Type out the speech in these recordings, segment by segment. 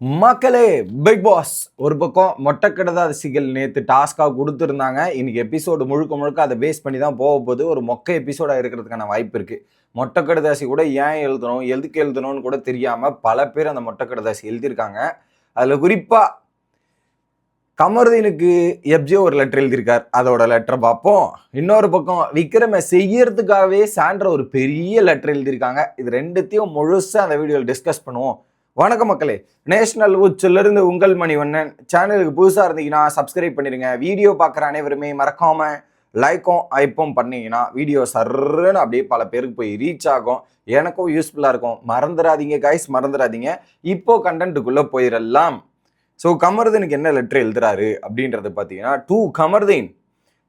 மக்களே big pass ஒரு பக்கம் மொட்டைக்கடதாசிகள் நேற்று டாஸ்காக கொடுத்துருந்தாங்க. இன்னைக்கு எபிசோடு முழுக்க முழுக்க அதை பேஸ் பண்ணி தான் போக போகுது. ஒரு மொக்க எபிசோடாக இருக்கிறதுக்கான வாய்ப்பு இருக்குது மொட்டைக்கடதாசி கூட ஏன் எழுதணும் எதுக்கு எழுதணும்னு கூட தெரியாமல் பல பேர் அந்த மொட்டைக்கடதாசி எழுதியிருக்காங்க. அதில் குறிப்பாக கமருதீனுக்கு எப்ஜியோ ஒரு லெட்டர் எழுதியிருக்கார். அதோட லெட்டரை பார்ப்போம். இன்னொரு பக்கம் விக்ரமை செய்யறதுக்காகவே சாண்ட்ரா ஒரு பெரிய லெட்டர் எழுதியிருக்காங்க. இது ரெண்டுத்தையும் முழுசாக அந்த வீடியோவில் டிஸ்கஸ் பண்ணுவோம். வணக்கம் மக்களே. நேஷனல் உச்சிலிருந்து உங்கள் மணிவண்ணன். சேனலுக்கு புதுசாக இருந்தீங்கன்னா சப்ஸ்கிரைப் பண்ணிடுங்க. வீடியோ பார்க்குற அனைவருமே மறக்காம லைக்கும் ஐப்பும் பண்ணிங்கன்னா வீடியோ சர்ன்னு அப்படியே பல பேருக்கு போய் ரீச் ஆகும். எனக்கும் யூஸ்ஃபுல்லாக இருக்கும். மறந்துடாதீங்க கைஸ் மறந்துடாதீங்க. இப்போ கண்டென்ட்டுக்குள்ளே போயிடலாம். ஸோ கமர்தீனுக்கு என்ன லெட்டர் எழுதுறாரு அப்படின்றது பார்த்தீங்கன்னா டூ கமர்தீன்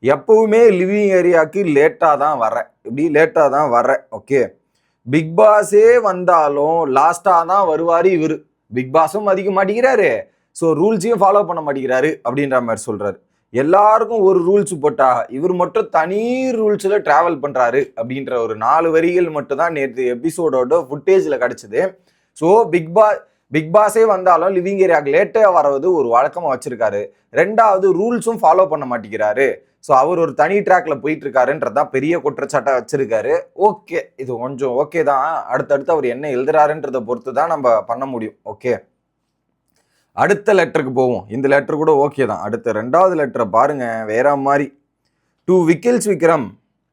எப்பவுமே லிவிங் ஏரியாவுக்கு லேட்டாக தான் வரேன் இப்படி லேட்டாக தான் வரேன் ஓகே பிக் பாஸே வந்தாலும் லாஸ்ட்டாக தான் வருவார் இவர். பிக் பாஸும் மதிக்க மாட்டேங்கிறாரு. ஸோ ரூல்ஸையும் ஃபாலோ பண்ண மாட்டேங்கிறாரு அப்படின்ற மாதிரி சொல்கிறாரு எல்லாருக்கும் ஒரு ரூல்ஸ் போட்டா இவர் மட்டும் தனி ரூல்ஸில் ட்ராவல் பண்ணுறாரு அப்படின்ற ஒரு நாலு வரிகள் மட்டும் தான் நேற்று எபிசோடோட ஃபுட்டேஜில் கிடச்சிது. ஸோ பிக் பாஸ் பிக் பாஸே வந்தாலும் லிவிங் ஏரியாவுக்கு லேட்டாக வரவது ஒரு வழக்கமாக வச்சிருக்காரு. ரெண்டாவது ரூல்ஸும் ஃபாலோ பண்ண மாட்டேங்கிறாரு. ஸோ அவர் ஒரு தனி ட்ராக்ல போயிட்டு இருக்காருன்றதான் பெரிய குற்றச்சாட்டை வச்சிருக்காரு. ஓகே இது கொஞ்சம் ஓகே தான். அடுத்தடுத்து அவர் என்ன எழுதுறாருன்றதை பொறுத்து தான் நம்ம பண்ண முடியும். ஓகே அடுத்த லெட்டருக்கு போவோம். இந்த லெட்டர் கூட ஓகே தான். அடுத்த ரெண்டாவது லெட்டரை பாருங்க வேற மாதிரி. டூ விக்கில்ஸ் விக்ரம்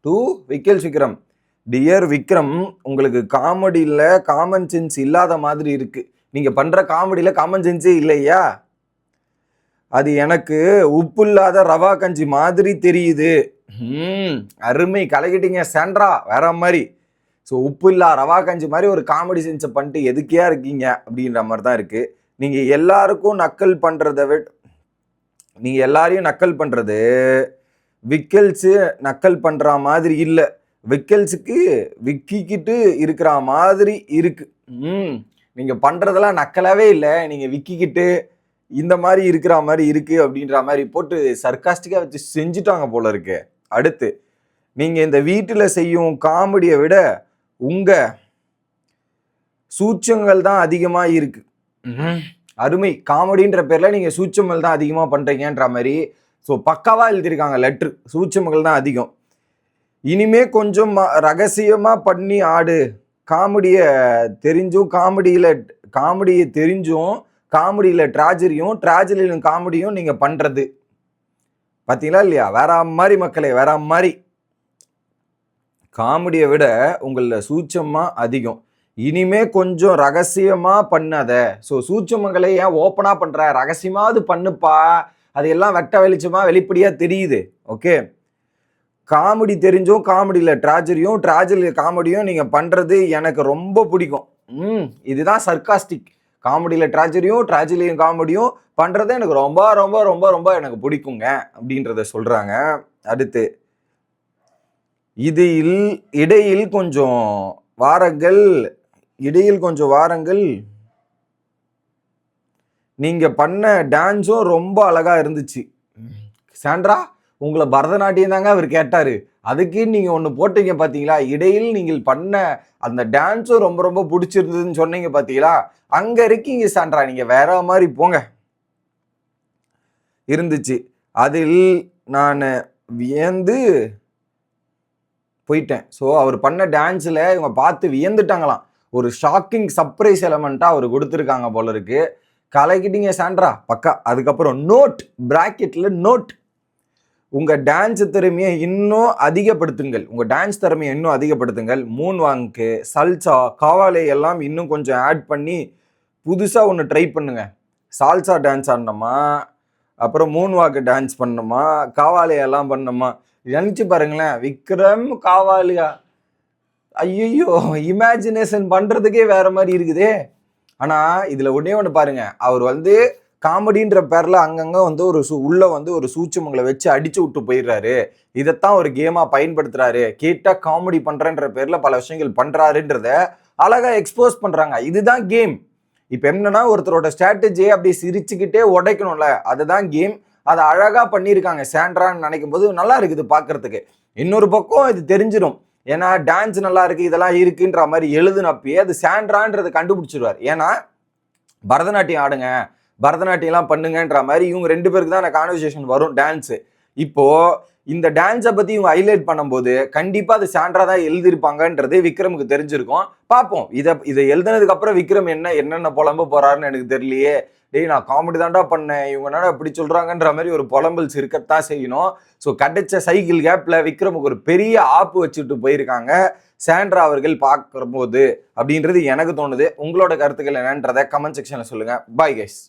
டூ விக்கில்ஸ் விக்ரம் டியர் விக்ரம் உங்களுக்கு காமெடியில் காமன் சென்ஸ் இல்லாத மாதிரி இருக்குது நீங்கள் பண்ணுற காமெடியில் காமன் சென்ஸே இல்லையா? அது எனக்கு உப்பு இல்லாத ரவா கஞ்சி மாதிரி தெரியுது. அருமை கலக்கிட்டீங்க சென்ட்ரா வேற மாதிரி. ஸோ உப்பு இல்லா ரவா கஞ்சி மாதிரி ஒரு காமெடி சென்ஸை பண்ணிட்டு எதுக்கையா இருக்கீங்க? அப்படின்ற மாதிரி தான் இருக்குது நீங்கள் எல்லாருக்கும் நக்கல் பண்ணுறத விட நீங்கள் எல்லாரையும் நக்கல் பண்ணுறது விக்கல்ஸு நக்கல் பண்ணுற மாதிரி இல்லை. விக்கல்ஸுக்கு விக்கிக்கிட்டு இருக்கிற மாதிரி இருக்குது ம் நீங்க பண்றதெல்லாம் நக்கலாவே இல்லை. நீங்க விக்கிக்கிட்டு இந்த மாதிரி இருக்கிற மாதிரி இருக்கு அப்படின்ற மாதிரி போட்டு சர்க்காஸ்டிக்காக வச்சு செஞ்சுட்டாங்க போல இருக்கு. அடுத்து நீங்க இந்த வீட்டில் செய்யும் காமெடியை விட உங்க சூச்சங்கள் தான் அதிகமாக இருக்கு. அருமை. காமெடின்ற பேர்ல நீங்க சூச்சங்கள் தான் அதிகமாக பண்றீங்கன்ற மாதிரி ஸோ பக்காவா எழுதியிருக்காங்க லெட்ரு சூச்சங்கள் தான் அதிகம். இனிமே கொஞ்சம் ம- ரகசியமா பண்ணி ஆடு. காமெடியை தெரிஞ்சும் காமெடியில் காமெடியை தெரிஞ்சும் காமெடியில் ட்ராஜரியும் ட்ராஜரியிலும் காமெடியும் நீங்கள் பண்ணுறது பார்த்தீங்களா இல்லையா? வேற மாதிரி மக்களே வேற மாதிரி. காமெடியை விட உங்களில் சூச்சமாக அதிகம். இனிமே கொஞ்சம் ரகசியமாக பண்ணாத. ஸோ சூட்சமங்களை ஏன் ஓப்பனாக பண்ணுற ரகசியமாவது பண்ணுப்பா. அதையெல்லாம் வெட்ட வெளிச்சமாக வெளிப்படையாக தெரியுது. ஓகே காமெடி தெரிஞ்சும் காமெடியில் ட்ராஜரியும் ட்ராஜரியில் காமெடியும் நீங்கள் பண்ணுறது எனக்கு ரொம்ப பிடிக்கும். ம் இதுதான் சர்க்காஸ்டிக் காமெடியில் ட்ராஜரியும் ட்ராஜரியும் காமெடியும் பண்ணுறது எனக்கு ரொம்ப ரொம்ப ரொம்ப ரொம்ப எனக்கு பிடிக்குங்க அப்படின்றத சொல்கிறாங்க அடுத்து இது இல் இடையில் கொஞ்சம் வாரங்கள் இடையில் கொஞ்சம் வாரங்கள். நீங்கள் பண்ண டான்ஸும் ரொம்ப அழகாக இருந்துச்சு. சாண்ட்ரா? உங்களை பரதநாட்டியம் தாங்க அவர் கேட்டார். அதுக்கு நீங்கள் ஒன்று போட்டீங்க பார்த்தீங்களா இடையில் நீங்கள் பண்ண அந்த டான்ஸும் ரொம்ப ரொம்ப பிடிச்சிருந்ததுன்னு சொன்னீங்க பார்த்தீங்களா அங்கே இருக்கீங்க சான்றா நீங்கள் வேற மாதிரி போங்க. இருந்துச்சு. அதில் நான் வியந்து போயிட்டேன். ஸோ அவர் பண்ண டான்ஸில் இவங்க பார்த்து வியந்துட்டாங்களாம். ஒரு ஷாக்கிங் சர்ப்ரைஸ் எலமெண்ட்டாக அவர் கொடுத்துருக்காங்க போல இருக்கு. கலக்கிட்டீங்க சாண்ட்ரா பக்கா. அதுக்கப்புறம் நோட் ப்ராக்கெட்டில் நோட் உங்கள் டான்ஸ் திறமையை இன்னும் அதிகப்படுத்துங்கள். உங்கள் டான்ஸ் திறமையை இன்னும் அதிகப்படுத்துங்கள். மூன் வாங்க்கு சல்சா காவாலே எல்லாம் இன்னும் கொஞ்சம் ஆட் பண்ணி புதுசாக ஒன்று ட்ரை பண்ணுங்கள் சால்சா டான்ஸ் ஆடணுமா? அப்புறம் மூன் வாக்கு டான்ஸ் பண்ணணுமா காவாலே எல்லாம் பண்ணணுமா நினச்சி பாருங்களேன் விக்ரம் காவாலியா? ஐயோ இமேஜினேஷன் பண்ணுறதுக்கே வேறு மாதிரி இருக்குதே. ஆனால் இதில் ஒன்றே ஒன்று பாருங்கள் அவர் வந்து காமெடின்ற பேரில் அங்கங்கே வந்து ஒரு சூ உள்ளே வந்து ஒரு சூச்சமங்களை வச்சு அடிச்சு விட்டு போயிடுறாரு. இதைத்தான் ஒரு கேமாக பயன்படுத்துகிறாரு கேட்டால் காமெடி பண்ணுறன்ற பேரில் பல விஷயங்கள் பண்ணுறாருன்றத அழகாக எக்ஸ்போஸ் பண்ணுறாங்க இதுதான் கேம் இப்போ என்னன்னா ஒருத்தரோட ஸ்ட்ராட்டஜியை அப்படியே சிரிச்சுக்கிட்டே உடைக்கணும்ல. அதுதான் கேம் அதை அழகாக பண்ணியிருக்காங்க. சாண்ட்ரான்னு நினைக்கும் போது நல்லா இருக்குது பார்க்கறதுக்கு இன்னொரு பக்கம் இது தெரிஞ்சிடும் ஏன்னா டான்ஸ் நல்லா இருக்குது இதெல்லாம் இருக்குன்ற மாதிரி எழுதுனப்பயே அது சாண்ட்ரான்றதை கண்டுபிடிச்சிருவார். ஏன்னா பரதநாட்டியம் ஆடுங்க. பரதநாட்டியம்லாம் பண்ணுங்கன்ற மாதிரி இவங்க ரெண்டு பேருக்கு தான் அந்த கான்வர்சேஷன் வரும் டான்ஸு இப்போது இந்த டான்ஸை பற்றி இவங்க ஹைலைட் பண்ணும்போது கண்டிப்பாக அது சாண்ட்ரா தான் எழுதியிருப்பாங்கன்றது விக்ரமுக்கு தெரிஞ்சிருக்கும். பார்ப்போம். இதை இதை எழுதுனதுக்கப்புறம் விக்ரம் என்ன என்னென்ன புலம்பு போகிறாருன்னு எனக்கு தெரியலையே. டேய் நான் காமெடி தாண்டா பண்ணேன். இவங்க என்னடா இப்படி சொல்கிறாங்கன்ற மாதிரி ஒரு புலம்பல்ஸ் இருக்கத்தான் செய்யணும். ஸோ கிடைச்ச சைக்கிள் கேப்பில் விக்ரமுக்கு ஒரு பெரிய ஆப்பு வச்சுட்டு போயிருக்காங்க சாண்ட்ரா அவர்கள் பார்க்கும்போது. அப்படின்றது எனக்கு தோணுது. உங்களோட கருத்துக்கள் என்னன்றதை கமெண்ட் செக்ஷனில் சொல்லுங்கள் பாய் கைஸ்